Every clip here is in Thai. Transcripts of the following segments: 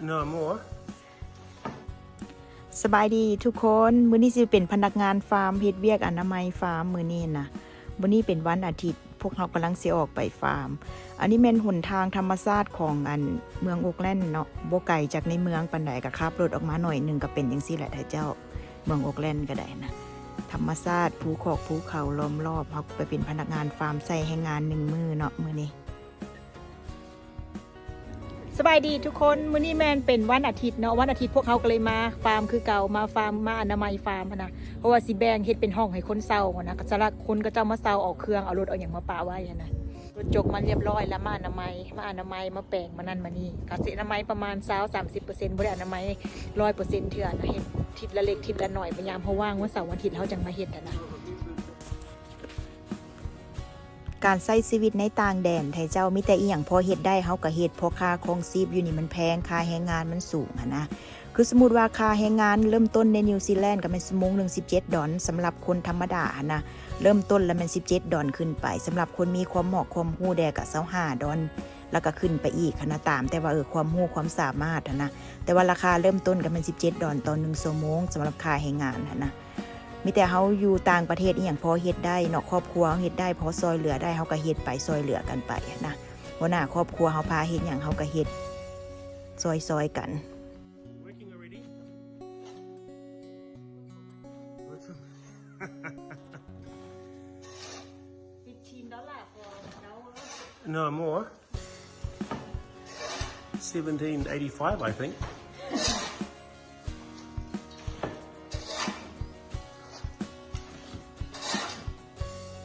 No more. สบายดีทุกคนมื้อนี้สิเป็นพนักงานฟาร์มเฮ็ดเวียกอนามัยฟาร์มมื้อนี้นะมื้อนี้เป็นวันอาทิตย์ พวกเรากำลังสิออกไปฟาร์ม อันนี้แม่นหนทางธรรมชาติของอันเมืองโอกแลนด์เนาะบ่ไกลจากในเมืองปานใดก็ขับรถออกมาหน่อยหนึงก็เป็นจังซี่แหละท่าเจ้า เมืองโอกแลนด์ก็ได้นะธรรมชาติภูขอกภูเขาล้อมรอบเฮาไปเป็นพนักงานฟาร์มใส่ให้งานหนึ่งมื้อเนาะมื้อนี้ สบายดีทุกคนมื้อนี้แมนเป็นวันอาทิตย์เนาะวันอาทิตย์พวกเขาก็เลยมาฟาร์มคือเก่ามาฟาร์มมาอนามัยฟาร์มนะเพราะว่าสิแบงเฮ็ดเป็นห้องให้คนเซานนะก็จะละคนก็จะมาเซาเอาเครื่องเอารถเอาอย่างมาปาไว้นะรถจกมาเรียบร้อยแล้วมาอนามัยมาอนามัยมาแปลงมานั่นมานี่กสิอนามัยประมาณ20 30เปอร์เซ็นต์บ่ได้อนามัย100เปอร์เซ็นต์เถื่อนะเฮ็ดทิศละเล็กทิศละหน่อยพยายามเพราะว่างวันเสาร์วันอาทิตย์เขาจังมาเฮ็ดนะ การใช้ชีวิตในต่างแดนไทยเจ้ามีแต่อีหยังพอเฮ็ดได้เฮาก็เฮ็ดพราะค่าครองชีพอยู่นี่มันแพงค่าแรงงานมันสูงอะนะคือสมมุติว่าค่าแรงงานเริ่มต้นในนิวซีแลนด์ก็เป็นชั่วโมงหนึ่ง17ดดอลสำหรับคนธรรมดาอะนะเริ่มต้นแล้วมัน17ดดอลขึ้นไปสำหรับคนมีความเหมาะความรู้แดก็25ดอลแล้วก็ขึ้นไปอีกคณะตาม แต่ว่าเออความรู้ความสามารถอะนะแต่ว่าราคาเริ่มต้นก็เป็น17ดดอลต่อ1ชั่วโมงสำหรับค่าแรงงานนะ มีแต่เฮาอยู่ต่างประเทศอีหยังพอเฮ็ดได้เนาะครอบครัวเฮาเฮ็ดได้พอซอยเหลือได้เฮาก็เฮ็ดไปซอยเหลือกันไปนะหัวหน้าครอบครัวเฮาพาเฮ็ดหยังเฮาก็เฮ็ดซอยๆกัน Working already? What's up?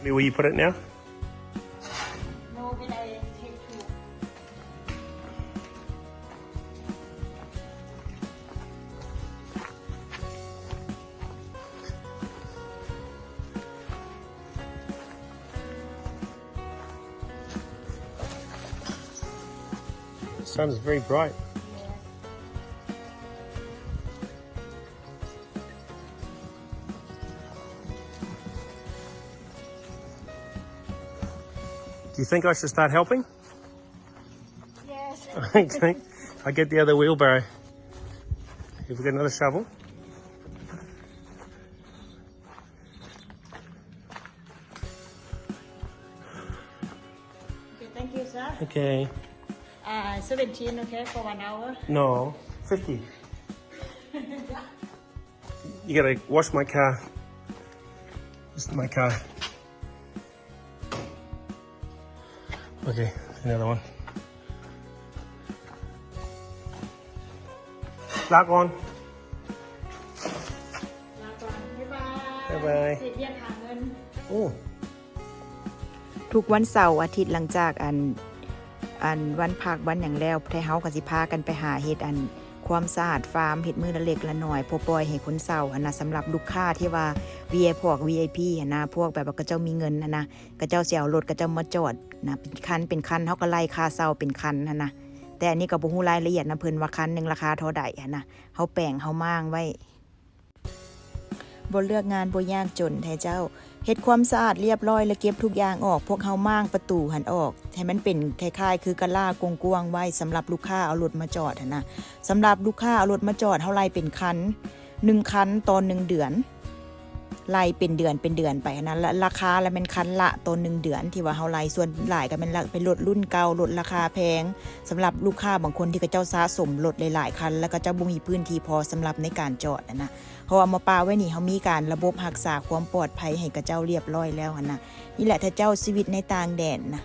Where you put it now? The sun's very bright. Do you think I should start helping? yes okay. I get the other wheelbarrow. Have we got another shovel? okay thank you sir Okay. uh 17 okay for one hour No, 50. you gotta wash my car. This is my car. Okay, another one. Lock on. ลาก่อนบ๊ายบายบ๊ายบาย เสร็จเรียกหาเงิน Oh. ทุกวันเสาร์อาทิตย์หลังจากอันอันวันพักวันอย่างแล้วไทยเฮาก็สิพากันไปหาเฮ็ดอัน ความสะอาดฟาร์มเห็ดมือละเล็กละหน่อยพอปล่อยให้คนเศร้าหันนะสำหรับลูกค้าที่ว่า VI พวก VIP หันนะพวกแบบว่าก็เจ้ามีเงินหันนะก็เจ้าสิเอารถก็เจ้ามาจอดนะเป็นคันเป็นคันเขาก็ไล่ค่าเศร้าเป็นคันหันนะแต่อันนี้ก็บ่ฮู้รายละเอียดนะเพิ่นว่าคันหนึ่งราคาเท่าใดหันนะเขาแป่งเขาม่างไว้ บ่เลือกงานบ่ยากจนแท้เจ้าเฮ็ดความสะอาดเรียบร้อยแล้วเก็บทุกอย่างออก พวกเฮาม่างประตูหันออกให้มันเป็นคล้ายๆ คือกะลากงกวงไว้สำหรับลูกค้าเอารถมาจอดนะสำหรับลูกค้าเอารถมาจอดเท่าไรเป็นคันหนึ่งคันตอนหนึ่งเดือน ไล่เป็นเดือนเป็นเดือนไปนะและราคาแล้วเป็นคันละตอนหนึ่งเดือนที่ว่าเฮาไล่ส่วนหลายก็เป็นละเป็นรถรุ่นเก่ารถราคาแพงสำหรับลูกค้าบางคนที่เขาเจ้าสะสมรถหลายๆคัน แล้วก็เจ้าบ่มีพื้นที่พอสำหรับในการจอดนะเพราะว่ามาปาไว้นี่เขามีการระบบรักษาความปลอดภัยให้กับเจ้าเรียบร้อยแล้วนนะนี่แหละถ้าเจ้าชีวิตในต่างแดนนะ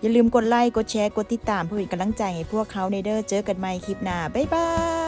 อย่าลืมกดไลค์กดแชร์กดติดตามเพื่อเป็นกำลังใจให้พวกเขาในเด้อเจอกันใหม่คลิปหน้าบ๊ายบาย